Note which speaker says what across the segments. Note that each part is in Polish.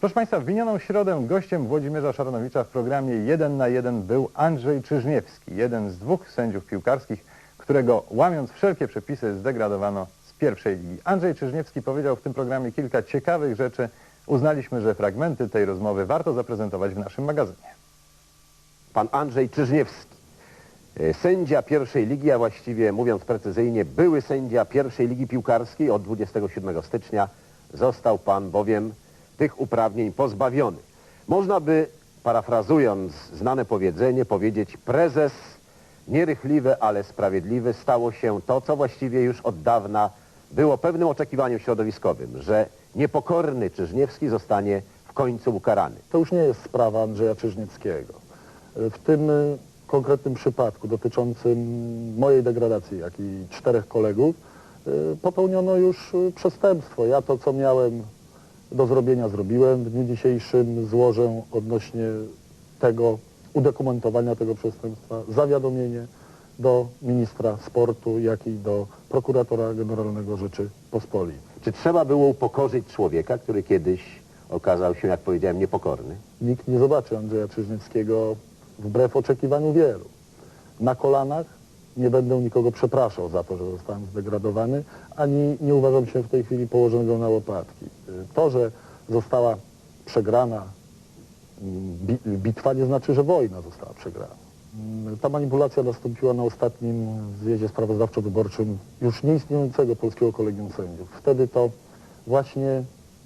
Speaker 1: Proszę Państwa, w minioną środę gościem Włodzimierza Szaranowicza w programie 1 na 1 był Andrzej Czyżniewski, jeden z dwóch sędziów piłkarskich, którego łamiąc wszelkie przepisy zdegradowano z pierwszej ligi. Andrzej Czyżniewski powiedział w tym programie kilka ciekawych rzeczy. Uznaliśmy, że fragmenty tej rozmowy warto zaprezentować w naszym magazynie.
Speaker 2: pan Andrzej Czyżniewski. E, Sędzia pierwszej ligi, a właściwie mówiąc precyzyjnie, były sędzia pierwszej ligi piłkarskiej od 27 stycznia. Został pan bowiem tych uprawnień pozbawiony. Można by, parafrazując znane powiedzenie, powiedzieć prezes nierychliwy, ale sprawiedliwy stało się to, co właściwie już od dawna było pewnym oczekiwaniem środowiskowym, że niepokorny Czyżniewski zostanie w końcu ukarany.
Speaker 3: To już nie jest sprawa Andrzeja Czyżniewskiego. W tym y, konkretnym przypadku dotyczącym mojej degradacji, jak i czterech kolegów, y, popełniono już y, przestępstwo. Ja to, co miałem do zrobienia, zrobiłem. W dniu dzisiejszym złożę odnośnie tego udokumentowania tego przestępstwa zawiadomienie do ministra sportu, jak i do prokuratora generalnego Rzeczypospolitej.
Speaker 2: Czy trzeba było upokorzyć człowieka, który kiedyś okazał się, jak powiedziałem, niepokorny?
Speaker 3: Nikt nie zobaczy Andrzeja Czyżniewskiego wbrew oczekiwaniu wielu. Na kolanach nie będę nikogo przepraszał za to, że zostałem zdegradowany, ani nie uważam się w tej chwili położonego na łopatki. To, że została przegrana mm, bi bitwa, nie znaczy, że wojna została przegrana. Mm, Ta manipulacja nastąpiła na ostatnim zjeździe sprawozdawczo-wyborczym już nieistniejącego Polskiego Kolegium Sędziów. Wtedy to właśnie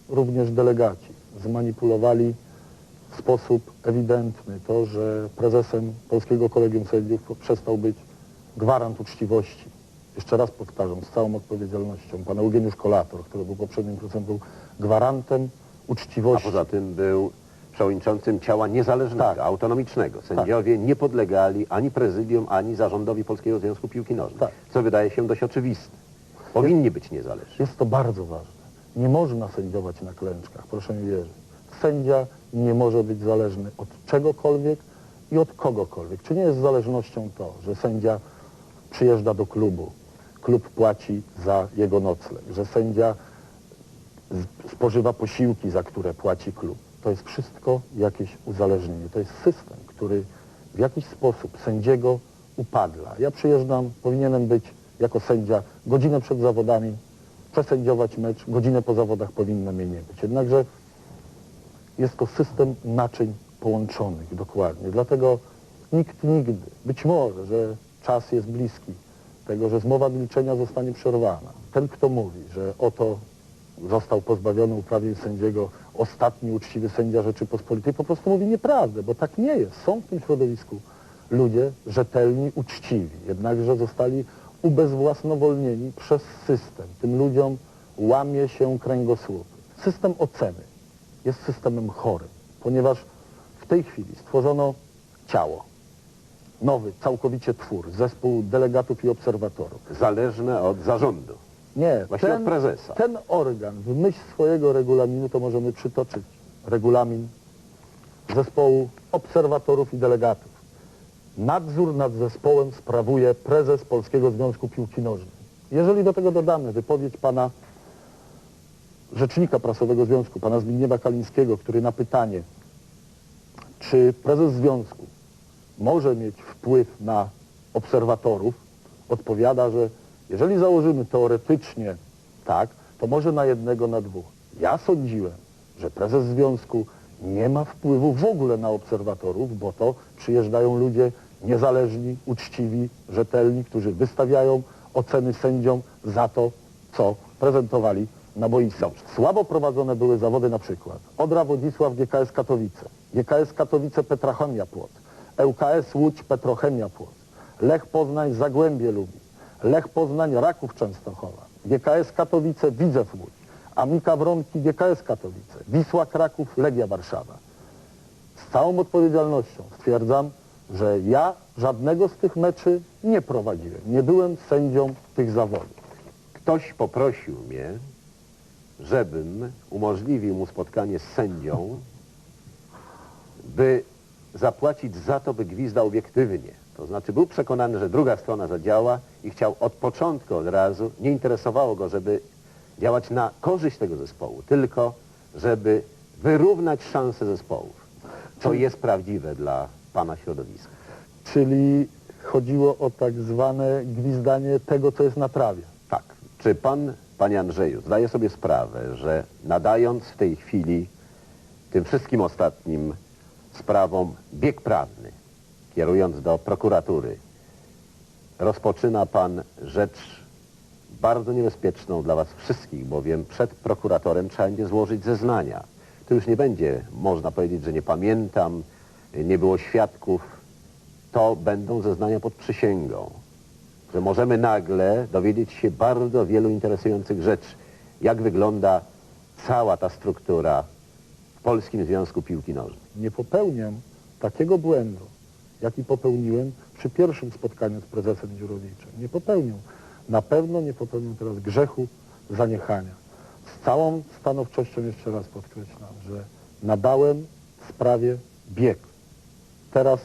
Speaker 3: również delegaci zmanipulowali w sposób ewidentny to, że prezesem Polskiego Kolegium Sędziów przestał być gwarant uczciwości. Jeszcze raz powtarzam, z całą odpowiedzialnością, pan Eugeniusz Kolator, który był poprzednim prezesem, był gwarantem
Speaker 2: A
Speaker 3: uczciwości.
Speaker 2: poza tym był przewodniczącym ciała niezależnego,
Speaker 3: Tak.
Speaker 2: autonomicznego. Sędziowie nie podlegali ani prezydium, ani zarządowi Polskiego Związku Piłki Nożnej,
Speaker 3: Tak.
Speaker 2: co wydaje się dość oczywiste. Powinni być niezależni.
Speaker 3: Jest to bardzo ważne. Nie można sędziować na klęczkach, proszę mi wierzyć. Sędzia nie może być zależny od czegokolwiek i od kogokolwiek. Czy nie jest zależnością to, że sędzia przyjeżdża do klubu, klub płaci za jego nocleg, że sędzia spożywa posiłki, za które płaci klub. To jest wszystko jakieś uzależnienie. To jest system, który w jakiś sposób sędziego upadla. Ja przyjeżdżam, powinienem być jako sędzia godzinę przed zawodami, przesędziować mecz, godzinę po zawodach powinno mnie nie być. Jednakże jest to system naczyń połączonych dokładnie. Dlatego nikt nigdy, być może, że czas jest bliski tego, że zmowa milczenia zostanie przerwana. Ten, kto mówi, że oto został pozbawiony uprawnień sędziego ostatni uczciwy sędzia Rzeczypospolitej, po prostu mówi nieprawdę, bo tak nie jest. Są w tym środowisku ludzie rzetelni, uczciwi, jednakże zostali ubezwłasnowolnieni przez system. Tym ludziom łamie się kręgosłup. System oceny jest systemem chorym, ponieważ w tej chwili stworzono ciało, nowy, całkowicie twór, zespół delegatów i obserwatorów.
Speaker 2: Zależne od zarządu.
Speaker 3: Nie,
Speaker 2: Właśnie od prezesa.
Speaker 3: ten organ w myśl swojego regulaminu, to możemy przytoczyć regulamin zespołu obserwatorów i delegatów. Nadzór nad zespołem sprawuje prezes Polskiego Związku Piłki Nożnej. Jeżeli do tego dodamy wypowiedź pana rzecznika prasowego związku, pana Zbigniewa Kalińskiego, który na pytanie, czy prezes związku może mieć wpływ na obserwatorów, odpowiada, że jeżeli założymy teoretycznie tak, to może na jednego, na dwóch. Ja sądziłem, że prezes związku nie ma wpływu w ogóle na obserwatorów, bo to przyjeżdżają ludzie niezależni, uczciwi, rzetelni, którzy wystawiają oceny sędziom za to, co prezentowali na boisku. Słabo prowadzone były zawody na przykład Odra Wodzisław GKS Katowice, GKS Katowice Petrochemia Płoc, ŁKS Łódź Petrochemia Płoc, Lech Poznań Zagłębie Lubi, Lech Poznań Raków Częstochowa, GKS Katowice Widzew Łódź, Amika Wronki GKS Katowice, Wisła Kraków Legia Warszawa. Z całą odpowiedzialnością stwierdzam, że ja żadnego z tych meczy nie prowadziłem. Nie byłem sędzią tych zawodów.
Speaker 2: Ktoś poprosił mnie, żebym umożliwił mu spotkanie z sędzią, by zapłacić za to, by gwizdał obiektywnie. To znaczy był przekonany, że druga strona zadziała i chciał od początku od razu, nie interesowało go, żeby działać na korzyść tego zespołu, tylko żeby wyrównać szanse zespołów. Co jest prawdziwe dla pana środowiska.
Speaker 3: Czyli chodziło o tak zwane gwizdanie tego, co jest na trawie.
Speaker 2: Tak. Czy pan, panie Andrzeju, zdaje sobie sprawę, że nadając w tej chwili tym wszystkim ostatnim sprawom bieg prawny, kierując do prokuratury, rozpoczyna pan rzecz bardzo niebezpieczną dla was wszystkich, bowiem przed prokuratorem trzeba będzie złożyć zeznania. To już nie będzie, można powiedzieć, że nie pamiętam, nie było świadków. To będą zeznania pod przysięgą że możemy nagle dowiedzieć się bardzo wielu interesujących rzeczy. Jak wygląda cała ta struktura Polskim Związku Piłki Nożnej.
Speaker 3: Nie popełniam takiego błędu, jaki popełniłem przy pierwszym spotkaniu z prezesem Dziurowiczem. Nie popełnię. Na pewno nie popełnię teraz grzechu zaniechania. Z całą stanowczością jeszcze raz podkreślam, że nadałem sprawie bieg. Teraz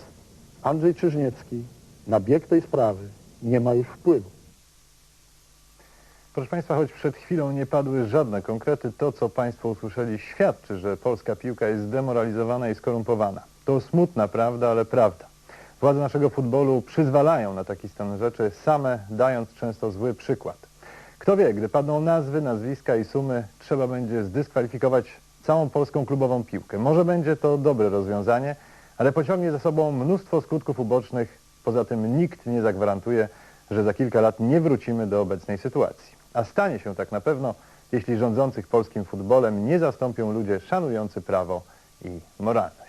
Speaker 3: Andrzej Czyżniewski na bieg tej sprawy nie ma już wpływu.
Speaker 1: Proszę Państwa, choć przed chwilą nie padły żadne konkrety, to co Państwo usłyszeli świadczy, że polska piłka jest zdemoralizowana i skorumpowana. To smutna prawda, ale prawda. Władze naszego futbolu przyzwalają na taki stan rzeczy, same dając często zły przykład. Kto wie, gdy padną nazwy, nazwiska i sumy, trzeba będzie zdyskwalifikować całą polską klubową piłkę. Może będzie to dobre rozwiązanie, ale pociągnie za sobą mnóstwo skutków ubocznych. Poza tym nikt nie zagwarantuje, że za kilka lat nie wrócimy do obecnej sytuacji. A stanie się tak na pewno, jeśli rządzących polskim futbolem nie zastąpią ludzie szanujący prawo i moralność.